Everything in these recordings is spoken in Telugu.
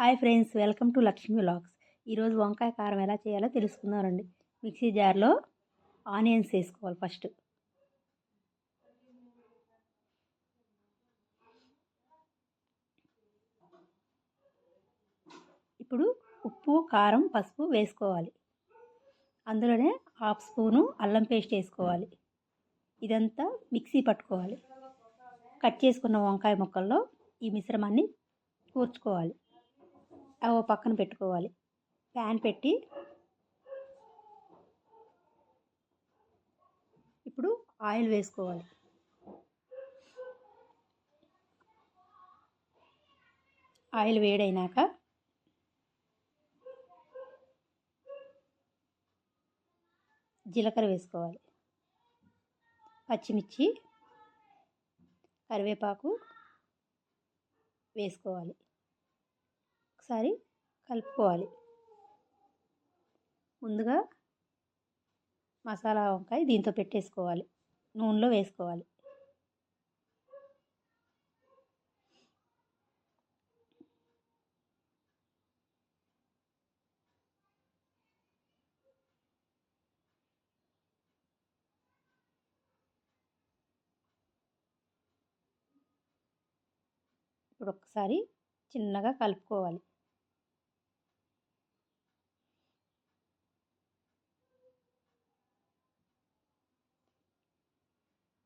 Hi friends welcome to Lakshmi vlogs. ఈరోజు వంకాయ కారం ఎలా చేయాలో తెలుసుకుందామండి. మిక్సీ జార్లో ఆనియన్స్ వేసుకోవాలి ఫస్ట్. ఇప్పుడు ఉప్పు కారం పసుపు వేసుకోవాలి. అందులోనే హాఫ్ స్పూను అల్లం పేస్ట్ వేసుకోవాలి. ఇదంతా మిక్సీ పట్టుకోవాలి. కట్ చేసుకున్న వంకాయ ముక్కల్లో ఈ మిశ్రమాన్ని కూర్చుకోవాలి. ఓ పక్కన పెట్టుకోవాలి. ప్యాన్ పెట్టి ఇప్పుడు ఆయిల్ వేసుకోవాలి. ఆయిల్ వేడైనాక జీలకర్ర వేసుకోవాలి. పచ్చిమిర్చి కరివేపాకు వేసుకోవాలి. ఒకసారి కలుపుకోవాలి. ముందుగా మసాలా వంకాయ దీంతో పెట్టేసుకోవాలి. నూనెలో వేసుకోవాలి. ఇప్పుడు ఒకసారి చిన్నగా కలుపుకోవాలి.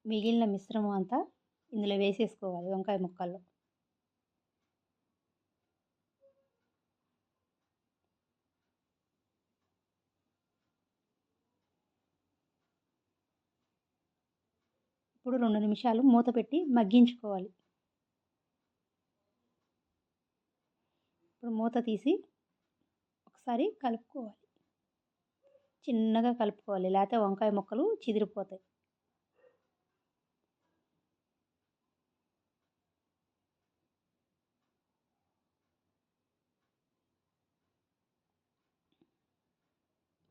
మిగిలిన మిశ్రమం అంతా ఇందులో వేసేసుకోవాలి వంకాయ ముక్కల్లో. ఇప్పుడు రెండు నిమిషాలు మూత పెట్టి మగ్గించుకోవాలి. ఇప్పుడు మూత తీసి ఒకసారి కలుపుకోవాలి. చిన్నగా కలుపుకోవాలి లేకపోతే వంకాయ ముక్కలు చిదిరిపోతాయి.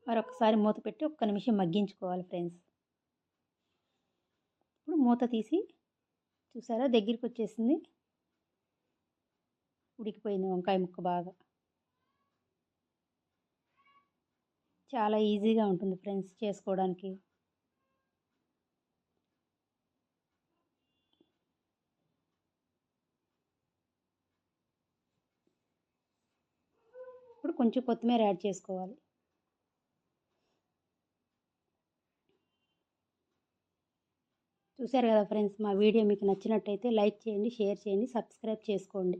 మరొకసారి మూత పెట్టి ఒక్క నిమిషం మగ్గించుకోవాలి ఫ్రెండ్స్. ఇప్పుడు మూత తీసి చూసారా దగ్గరికి వచ్చేసింది ఉడికిపోయింది వంకాయ ముక్క బాగా. చాలా ఈజీగా ఉంటుంది ఫ్రెండ్స్ చేసుకోవడానికి. ఇప్పుడు కొంచెం కొత్తిమీర యాడ్ చేసుకోవాలి. చూశారు కదా ఫ్రెండ్స్ మా వీడియో మీకు నచ్చినట్టయితే లైక్ చేయండి షేర్ చేయండి సబ్స్క్రైబ్ చేసుకోండి.